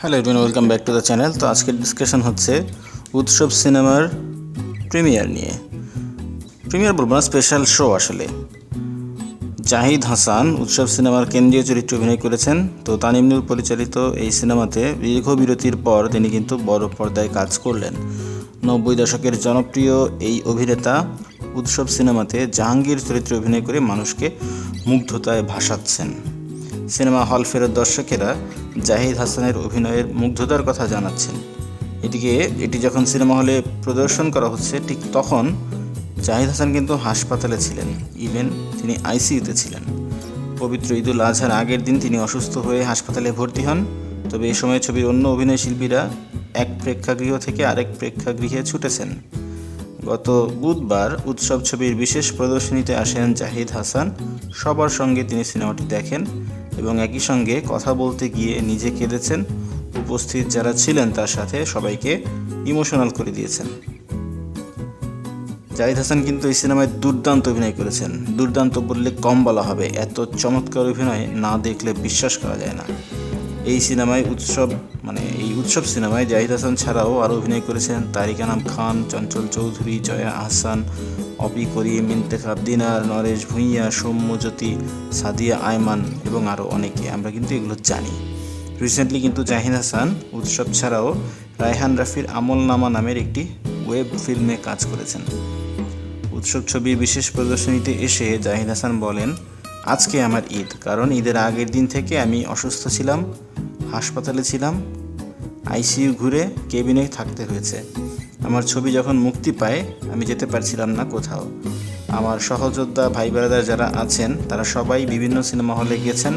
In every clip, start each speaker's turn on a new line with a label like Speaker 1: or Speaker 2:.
Speaker 1: Hello everyone welcome back to the channel তো আজকের discussion হচ্ছে উৎসব সিনেমার প্রিমিয়ার নিয়ে। প্রিমিয়ার বলব না স্পেশাল শো আসলে। জাহিদ হাসান উৎসব সিনেমার কেন্দ্রীয় চরিত্রে অভিনয় করেছেন। তো তানিমনুর পরিচালিত এই সিনেমাতে দীর্ঘ বিরতির পর তিনি কিন্তু বড় পর্দায় কাজ করলেন। নব্বই দশকের জনপ্রিয় এই অভিনেতা উৎসব সিনেমাতে জাহাঙ্গীর চরিত্রে অভিনয় করে মানুষকে মুগ্ধতায় ভাসাচ্ছেন। সিনেমা হল ফেরত দর্শকেরা জাহিদ হাসানের অভিনয়ের মুগ্ধতার কথা জানাচ্ছেন। এটিকে এটি যখন সিনেমা হলে প্রদর্শন করা হচ্ছে, ঠিক তখন জাহিদ হাসান কিন্তু হাসপাতালে ছিলেন। ইভেন তিনি আইসিইউতে ছিলেন। পবিত্র ঈদুল আজহার আগের দিন তিনি অসুস্থ হয়ে হাসপাতালে ভর্তি হন। তবে এ সময় ছবির অন্য অভিনয় শিল্পীরা এক প্রেক্ষাগৃহ থেকে আরেক প্রেক্ষাগৃহে ছুটেছেন। গত বুধবার উৎসব ছবির বিশেষ প্রদর্শনীতে আসেন জাহিদ হাসান। সবার সঙ্গে তিনি সিনেমাটি দেখেন। এবং একই সঙ্গে কথা বলতে গিয়ে নিজে কেঁদেছেন। উপস্থিত যারা ছিলেন তার সাথে সবাইকে ইমোশনাল করে দিয়েছেন। জাহিদ হাসান কিন্তু এই সিনেমায় দুর্দান্ত অভিনয় করেছেন। দুর্দান্ত বললে কম বলা হবে। এত চমৎকার অভিনয় না দেখলে বিশ্বাস করা যায় না। এই সিনেমায় উৎসব মানে এই উৎসব সিনেমায় জাহিদ হাসান ছাড়াও আরও অভিনয় করেছেন তারিক আনাম খান, চঞ্চল চৌধুরী, জয়া আহসান অপি করিম, ইন্তেখাব দিনার, নরেশ ভূঁইয়া, সৌম্যজ্যোতি, সাদিয়া আয়মান এবং আরও অনেকে। আমরা কিন্তু এগুলো জানি। রিসেন্টলি কিন্তু জাহিদ হাসান উৎসব ছাড়াও রায়হান রাফির আমলনামা নামের একটি ওয়েব ফিল্মে কাজ করেছেন। উৎসব ছবির বিশেষ প্রদর্শনীতে এসে জাহিদ হাসান বলেন, আজকে আমার ঈদ। কারণ ঈদের আগের দিন থেকে আমি অসুস্থ ছিলাম। হাসপাতালে ছিলাম, আইসিইউ ঘুরে কেবিনে থাকতে হয়েছে। আমার ছবি যখন মুক্তি পায়, আমি যেতে পারছিলাম না কোথাও। আমার সহযোদ্ধা ভাই বেড়াদার যারা আছেন, তারা সবাই বিভিন্ন সিনেমা হলে গিয়েছেন।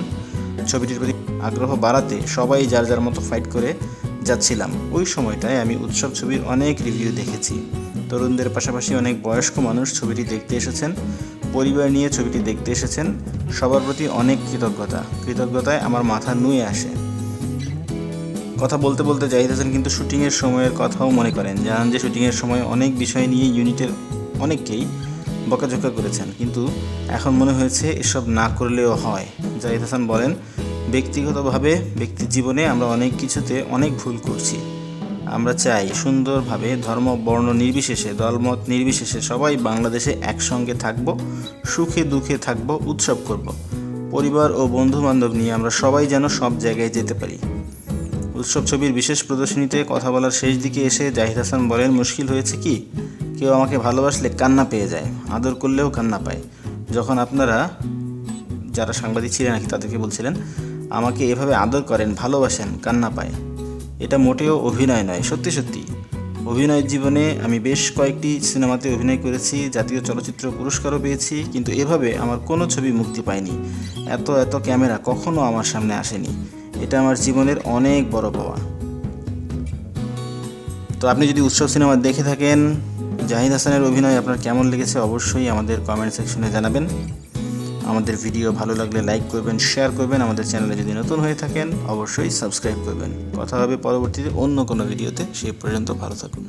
Speaker 1: ছবিটির প্রতি আগ্রহ বাড়াতে সবাই যার যার মতো ফাইট করে যাচ্ছিলাম। ওই সময়টায় আমি উৎসব ছবির অনেক রিভিউ দেখেছি। তরুণদের পাশাপাশি অনেক বয়স্ক মানুষ ছবিটি দেখতে এসেছেন, পরিবার নিয়ে ছবিটি দেখতে এসেছেন। সবার প্রতি অনেক কৃতজ্ঞতা। কৃতজ্ঞতায় আমার মাথা নুয়ে আসে। কথা বলতে বলতে জাহিদ হাসান কিন্তু শুটিংয়ের সময়ের কথাও মনে করেন। জানান যে শুটিংয়ের সময় অনেক বিষয় নিয়ে ইউনিটের অনেককেই বকাঝোকা করেছেন, কিন্তু এখন মনে হয়েছে এসব না করলেও হয়। জাহিদ হাসান বলেন, ব্যক্তিগতভাবে ব্যক্তি জীবনে আমরা অনেক কিছুতে অনেক ভুল করছি। আমরা চাই সুন্দরভাবে ধর্ম, বর্ণ নির্বিশেষে, দলমত নির্বিশেষে সবাই বাংলাদেশে একসঙ্গে থাকব, সুখে দুঃখে থাকব, উৎসব করব। পরিবার ও বন্ধু বান্ধব নিয়ে আমরা সবাই যেন সব জায়গায় যেতে পারি। উৎসব ছবির বিশেষ প্রদর্শনীতে কথা বলার শেষ দিকে এসে জাহিদ হাসান বলেন, মুশকিল হয়েছে কি? কেউ আমাকে ভালোবাসলে কান্না পেয়ে যায়, আদর করলেও কান্না পায়। যখন আপনারা যারা সাংবাদিক ছিলেন নাকি তাদেরকে বলছিলেন, আমাকে এভাবে আদর করেন, ভালোবাসেন, কান্না পায়। এটা মোটেও অভিনয় নয়, সত্যি সত্যি। অভিনয় জীবনে আমি বেশ কয়েকটি সিনেমাতে অভিনয় করেছি, জাতীয় চলচ্চিত্র পুরস্কারও পেয়েছি, কিন্তু এভাবে আমার কোনো ছবি মুক্তি পায়নি। এত এত ক্যামেরা কখনো আমার সামনে আসেনি। এটা আমার জীবনের অনেক বড় পাওয়া। তো আপনি যদি উৎসব সিনেমা দেখে থাকেন, জাহিদ হাসানের অভিনয় আপনার কেমন লেগেছে অবশ্যই আমাদের কমেন্ট সেকশনে জানাবেন। আমাদের ভিডিও ভালো লাগলে লাইক করবেন শেয়ার করবেন, আমাদের চ্যানেলে যদি নতুন হয়ে থাকেন, অবশ্যই সাবস্ক্রাইব করবেন। কথা হবে পরবর্তীতে অন্য কোনো ভিডিওতে সে পর্যন্ত ভালো থাকুন।